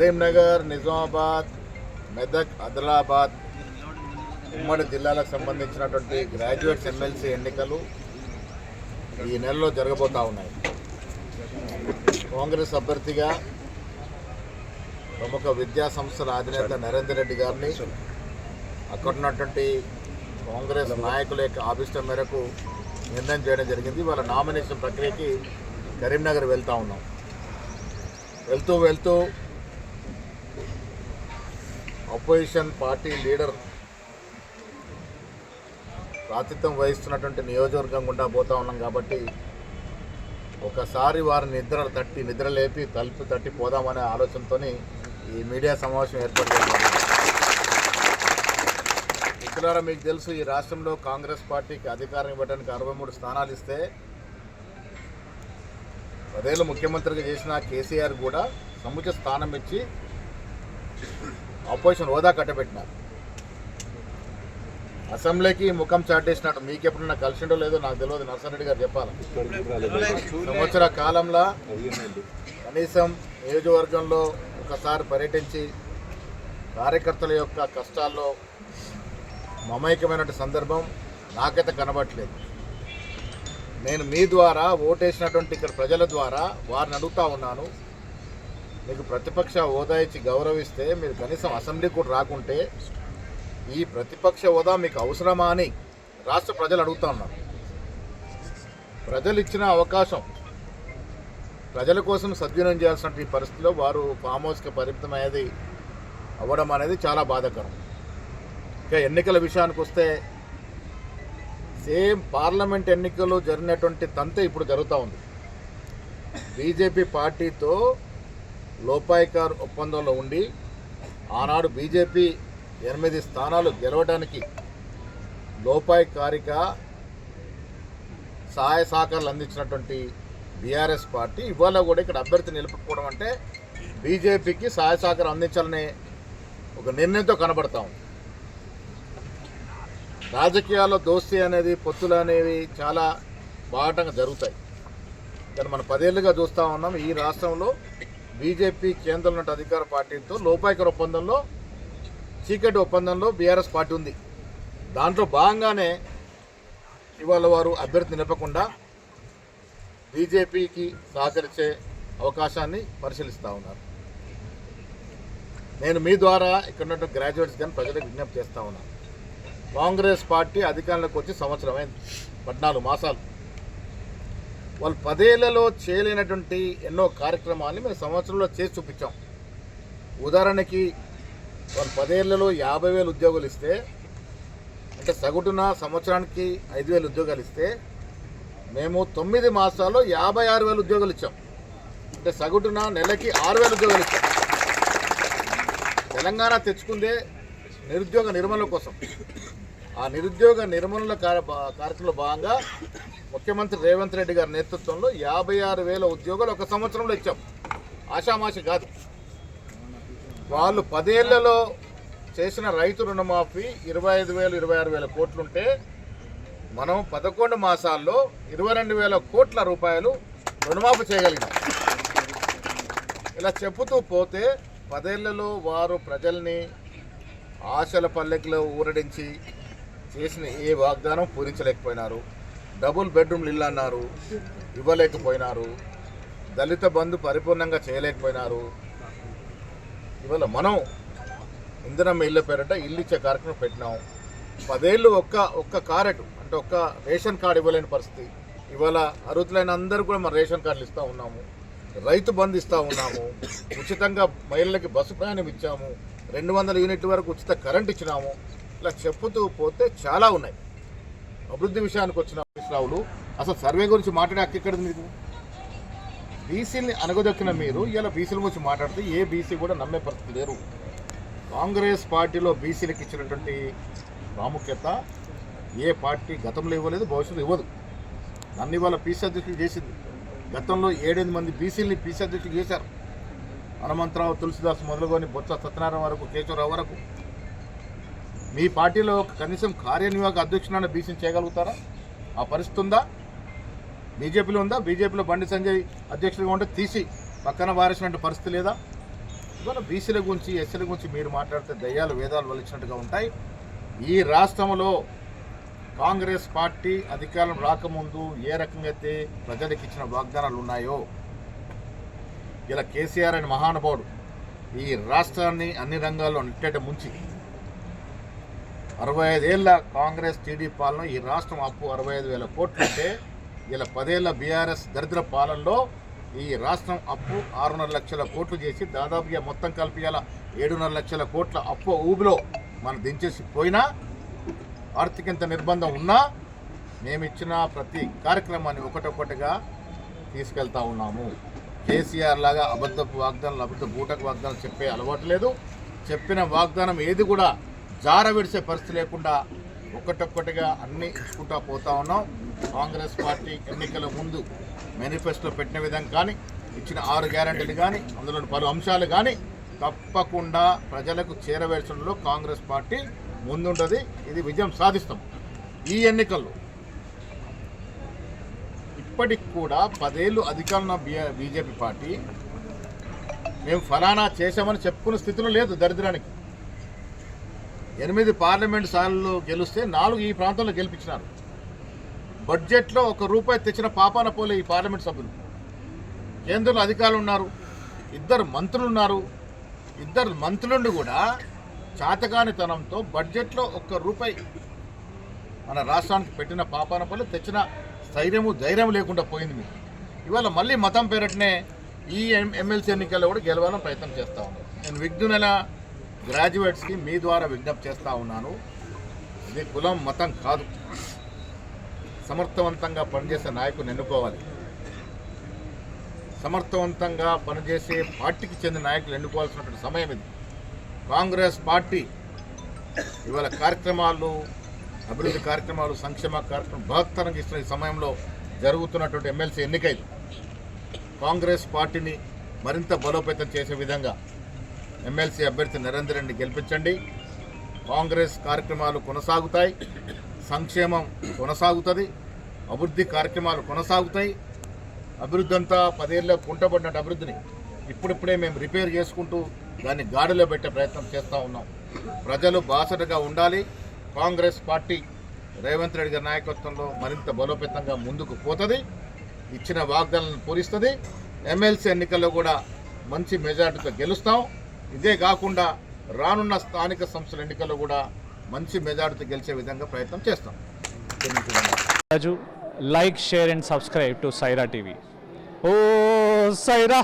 కరీంనగర్ నిజామాబాద్ మెదక్ ఆదిలాబాద్ ఉమ్మడి జిల్లాలకు సంబంధించినటువంటి గ్రాడ్యుయేట్స్ ఎమ్మెల్సీ ఎన్నికలు ఈ నెలలో జరగబోతా ఉన్నాయి. కాంగ్రెస్ అభ్యర్థిగా ప్రముఖ విద్యా సంస్థల అధినేత నరేందర్ రెడ్డి గారిని అక్కడ ఉన్నటువంటి కాంగ్రెస్ నాయకుల యొక్క ఆభిష్టం మేరకు నిర్ణయం చేయడం జరిగింది. వాళ్ళ నామినేషన్ ప్రక్రియకి కరీంనగర్ వెళ్తూ ఉన్నాం. వెళ్తూ వెళ్తూ అపోజిషన్ పార్టీ లీడర్ ప్రాతిత్వం వహిస్తున్నటువంటి నియోజకవర్గం గుండా పోతా ఉన్నాం కాబట్టి ఒకసారి వారిని నిద్ర తట్టి నిద్ర లేపి తలుపు తట్టి పోదామనే ఆలోచనతో ఈ మీడియా సమావేశం ఏర్పాటు చేశారు. మిత్రులారా మీకు తెలుసు ఈ రాష్ట్రంలో కాంగ్రెస్ పార్టీకి అధికారం ఇవ్వడానికి అరవై మూడు స్థానాలు ఇస్తే పదేళ్ళు ముఖ్యమంత్రిగా చేసిన కేసీఆర్ కూడా సముచిత స్థానం ఇచ్చి ఆపోజిషన్ హోదా కట్టబెట్టినారు. అసెంబ్లీకి ముఖం చాటేసినట్టు మీకు ఎప్పుడన్నా కలిసిండో లేదో నాకు తెలియదు. నర్సారెడ్డి గారు చెప్పాలి? సంవత్సర కాలంలో కనీసం నియోజకవర్గంలో ఒకసారి పర్యటించి కార్యకర్తల యొక్క కష్టాల్లో మమైకమైనటువంటి సందర్భం నాకైతే కనబడట్లేదు. నేను మీ ద్వారా ఓటేసినటువంటి ఇక్కడ ప్రజల ద్వారా వారిని అడుగుతా ఉన్నాను. మీకు ప్రతిపక్ష హోదా ఇచ్చి గౌరవిస్తే మీరు కనీసం అసెంబ్లీ కూడా రాకుంటే ఈ ప్రతిపక్ష హోదా మీకు అవసరమా అని రాష్ట్ర ప్రజలు అడుగుతా ఉన్నారు. ప్రజలు ఇచ్చిన అవకాశం ప్రజల కోసం సద్వినియోగం చేయాల్సినటువంటి పరిస్థితిలో వారు ఫామ్ హౌస్కి పరిమితమయ్యేది అవ్వడం అనేది చాలా బాధాకరం. ఇక ఎన్నికల విషయానికి వస్తే సేమ్ పార్లమెంట్ ఎన్నికలు జరిగినటువంటి తంతే ఇప్పుడు జరుగుతూ ఉంది. బీజేపీ పార్టీతో లోపాయికార్ ఒప్పందంలో ఉండి ఆనాడు బీజేపీ ఎనిమిది స్థానాలు గెలవడానికి లోపాయికారిక సహాయ సహకారాలు అందించినటువంటి బీఆర్ఎస్ పార్టీ ఇవాళ కూడా ఇక్కడ అభ్యర్థి నిలుపుకోవడం అంటే బీజేపీకి సహాయ సహకారం అందించాలనే ఒక నిర్ణయంతో కనబడతాం రాజకీయాల్లో దోస్తీ అనేది పొత్తులు అనేవి చాలా బాటంగా జరుగుతాయి. కానీ మనం పదేళ్ళుగా చూస్తూ ఉన్నాం ఈ రాష్ట్రంలో బీజేపీ కేంద్రంలో అధికార పార్టీతో లోపాయికర ఒప్పందంలో చీకటి ఒప్పందంలో బీఆర్ఎస్ పార్టీ ఉంది. దాంట్లో భాగంగానే ఇవాళ వారు అభ్యర్థి నిలపకుండా బీజేపీకి సహకరించే అవకాశాన్ని పరిశీలిస్తూ ఉన్నారు. నేను మీ ద్వారా ఇక్కడ ఉన్నటువంటి గ్రాడ్యుయేట్స్ కానీ ప్రజలకు విజ్ఞప్తి చేస్తూ ఉన్నాను కాంగ్రెస్ పార్టీ అధికారంలోకి వచ్చి సంవత్సరమైంది పద్నాలుగు మాసాలు. వాళ్ళు పదేళ్ళలో చేయలేనటువంటి ఎన్నో కార్యక్రమాన్ని మేము సంవత్సరంలో చేసి చూపించాం. ఉదాహరణకి వాళ్ళు పదేళ్ళలో యాభై వేలు ఉద్యోగాలు ఇస్తే అంటే సగటున సంవత్సరానికి ఐదు వేలు ఉద్యోగాలు ఇస్తే మేము తొమ్మిది మాసాల్లో యాభై ఆరు వేలు ఉద్యోగాలు ఇచ్చాం. అంటే సగటున నెలకి ఆరు వేలు ఉద్యోగాలు ఇచ్చాం. తెలంగాణ తెచ్చుకుందే నిరుద్యోగ నిర్మూలన కోసం. ఆ నిరుద్యోగ నిర్మూలన కార్యక్రమంలో భాగంగా ముఖ్యమంత్రి రేవంత్ రెడ్డి గారి నేతృత్వంలో యాభై ఆరు వేల ఉద్యోగాలు ఒక సంవత్సరంలో ఇచ్చాం. ఆషామాషి కాదు. వాళ్ళు పదేళ్ళలో చేసిన రైతు రుణమాఫీ ఇరవై ఐదు వేలు ఇరవై ఆరు వేల కోట్లుంటే మనం పదకొండు మాసాల్లో ఇరవై రెండు వేల కోట్ల రూపాయలు రుణమాఫీ చేయగలిగినాం ఇలా చెబుతూ పోతే పదేళ్ళలో వారు ప్రజల్ని ఆశల పల్లెకిలో ఊరడించి చేసిన ఏ వాగ్దానం పూరించలేకపోయినారు. డబుల్ బెడ్రూమ్లు ఇల్లు అన్నారు ఇవ్వలేకపోయినారు. దళిత బంధు పరిపూర్ణంగా చేయలేకపోయినారు. ఇవాళ మనం ఇంధనం ఇళ్ళ పేరట ఇల్లు ఇచ్చే కార్యక్రమం పెట్టినాం. పదేళ్ళు ఒక్క ఒక్క కారెట్ అంటే ఒక్క రేషన్ కార్డు ఇవ్వలేని పరిస్థితి. ఇవాళ అర్హులైన అందరూ కూడా మన రేషన్ కార్డులు ఇస్తూ ఉన్నాము. రైతు బంధు ఇస్తూ ఉన్నాము. ఉచితంగా మహిళలకి బస్సు ప్రయాణం ఇచ్చాము. రెండు వందల యూనిట్ల వరకు ఉచిత కరెంట్ ఇచ్చినాము. ఇలా చెప్పుతూ పోతే చాలా ఉన్నాయి. అభివృద్ధి విషయానికి వచ్చిన రావులు అసలు సర్వే గురించి మాట్లాడే ఎక్కడ మీకు? బీసీని అనగదొక్కిన మీరు ఇలా బీసీల గురించి మాట్లాడితే ఏ బీసీ కూడా నమ్మే పరిస్థితి లేరు. కాంగ్రెస్ పార్టీలో బీసీలకు ఇచ్చినటువంటి ప్రాముఖ్యత ఏ పార్టీ గతంలో ఇవ్వలేదు భవిష్యత్తు ఇవ్వదు. నన్ను ఇవాళ పీసీ అధ్యక్షులు చేసింది. గతంలో ఏడెనిమిది మంది బీసీలని పీసీ అధ్యక్షులు చేశారు. హనుమంతరావు తులసిదాస్ మొదలుకొని బొత్స సత్యనారాయణ వరకు కేశవరావు వరకు. మీ పార్టీలో కనీసం కార్యనిర్వాహక అధ్యక్షుడైన బీసీని చేయగలుగుతారా? ఆ పరిస్థితి ఉందా? బీజేపీలో ఉందా? బీజేపీలో బండి సంజయ్ అధ్యక్షుడిగా ఉంటే తీసి పక్కన వారేసినట్టు పరిస్థితి లేదా? ఇవాళ బీసీల గురించి ఎస్సీల గురించి మీరు మాట్లాడితే దయ్యాలు వేదాలు వలిచినట్టుగా ఉంటాయి. ఈ రాష్ట్రంలో కాంగ్రెస్ పార్టీ అధికారం రాకముందు ఏ రకంగా అయితే ప్రజలకు ఇచ్చిన వాగ్దానాలు ఉన్నాయో ఇలా కేసీఆర్ అనే మహానుభావుడు ఈ రాష్ట్రాన్ని అన్ని రంగాల్లో నిట్టేట ముంచి అరవై ఐదేళ్ళ కాంగ్రెస్ టీడీపీ పాలన ఈ రాష్ట్రం అప్పు అరవై ఐదు వేల కోట్లు ఉంటే ఇలా పదేళ్ళ బీఆర్ఎస్ దరిద్ర పాలనలో ఈ రాష్ట్రం అప్పు ఆరున్నర లక్షల కోట్లు చేసి దాదాపుగా మొత్తం కలిపి ఇలా ఏడున్నర లక్షల కోట్ల అప్పు ఊబిలో మనం దించేసి పోయినా ఆర్థిక ఇంత నిర్బంధం ఉన్నా మేము ఇచ్చిన ప్రతి కార్యక్రమాన్ని ఒకటొకటిగా తీసుకెళ్తా ఉన్నాము. కేసీఆర్ లాగా అబద్ధపు వాగ్దానాలు అబద్ధ బూటకు వాగ్దానాలు చెప్పే అలవాటు లేదు. చెప్పిన వాగ్దానం ఏది కూడా జార విడిసే పరిస్థితి లేకుండా ఒకటొక్కటిగా అన్ని ఇచ్చుకుంటా పోతా ఉన్నాం. కాంగ్రెస్ పార్టీ ఎన్నికల ముందు మేనిఫెస్టో పెట్టిన విధంగా కానీ ఇచ్చిన ఆరు గ్యారంటీలు కానీ అందులోని పలు అంశాలు కానీ తప్పకుండా ప్రజలకు చేరవేర్చడంలో కాంగ్రెస్ పార్టీ ముందుంటుంది. ఇది విజయం సాధిస్తాం. ఈ ఎన్నికల్లో ఇప్పటికి కూడా పదేళ్ళు అధికారంలో బీజేపీ పార్టీ మేము ఫలానా చేశామని చెప్పుకునే స్థితిలో లేదు దరిద్రానికి. ఎనిమిది పార్లమెంట్ సార్లు గెలిస్తే నాలుగు ఈ ప్రాంతంలో గెలిపించినారు. బడ్జెట్లో ఒక రూపాయి తెచ్చిన పాపాన పోలే ఈ పార్లమెంట్ సభ్యులు. కేంద్రంలో అధికారులు ఉన్నారు ఇద్దరు మంత్రులు ఉన్నారు. ఇద్దరు మంత్రులుండి కూడా చాతకానితనంతో బడ్జెట్లో ఒక్క రూపాయి మన రాష్ట్రానికి పెట్టిన పాపాన పోలే తెచ్చిన స్థైర్యము ధైర్యం లేకుండా పోయింది మీకు. ఇవాళ మళ్ళీ మతం పేరటనే ఈ ఎమ్మెల్సీ ఎన్నికల్లో కూడా గెలవాలని ప్రయత్నం చేస్తా ఉన్నాను నేను విఘ్నుల గ్రాడ్యుయేట్స్కి మీ ద్వారా విజ్ఞప్తి చేస్తూ ఉన్నాను. ఇది కులం మతం కాదు. సమర్థవంతంగా పనిచేసే నాయకుని ఎన్నుకోవాలి. సమర్థవంతంగా పనిచేసే పార్టీకి చెందిన నాయకులు ఎన్నుకోవాల్సినటువంటి సమయం ఇది. కాంగ్రెస్ పార్టీ ఇవాళ కార్యక్రమాలు అభివృద్ధి కార్యక్రమాలు సంక్షేమ కార్యక్రమం బహత్తరంగా ఇస్తున్న ఈ సమయంలో జరుగుతున్నటువంటి ఎమ్మెల్సీ ఎన్నికలు. కాంగ్రెస్ పార్టీని మరింత బలోపేతం చేసే విధంగా ఎమ్మెల్సీ అభ్యర్థి నరేందర్ రెడ్డి గెలిపించండి. కాంగ్రెస్ కార్యక్రమాలు కొనసాగుతాయి. సంక్షేమం కొనసాగుతుంది. అభివృద్ధి కార్యక్రమాలు కొనసాగుతాయి. అభివృద్ధి అంతా పదేళ్ళ కుంటబడినట్టు అభివృద్ధిని ఇప్పుడిప్పుడే మేము రిపేర్ చేసుకుంటూ దాన్ని గాడిలో పెట్టే ప్రయత్నం చేస్తూ ఉన్నాం. ప్రజలు బాసటగా ఉండాలి. కాంగ్రెస్ పార్టీ రేవంత్ రెడ్డి గారి నాయకత్వంలో మరింత బలోపేతంగా ముందుకు పోతుంది. ఇచ్చిన వాగ్దానాలను పూరిస్తుంది. ఎమ్మెల్సీ ఎన్నికల్లో కూడా మంచి మెజార్టీతో గెలుస్తాం. ఇదే కాకుండా రానున్న స్థానిక సంస్థల ఎన్నికల్లో కూడా మంచి మెజార్టీ గెలిచే విధంగా ప్రయత్నం చేస్తాం. Raju like share and subscribe to Saira TV. Oh Sye Raa!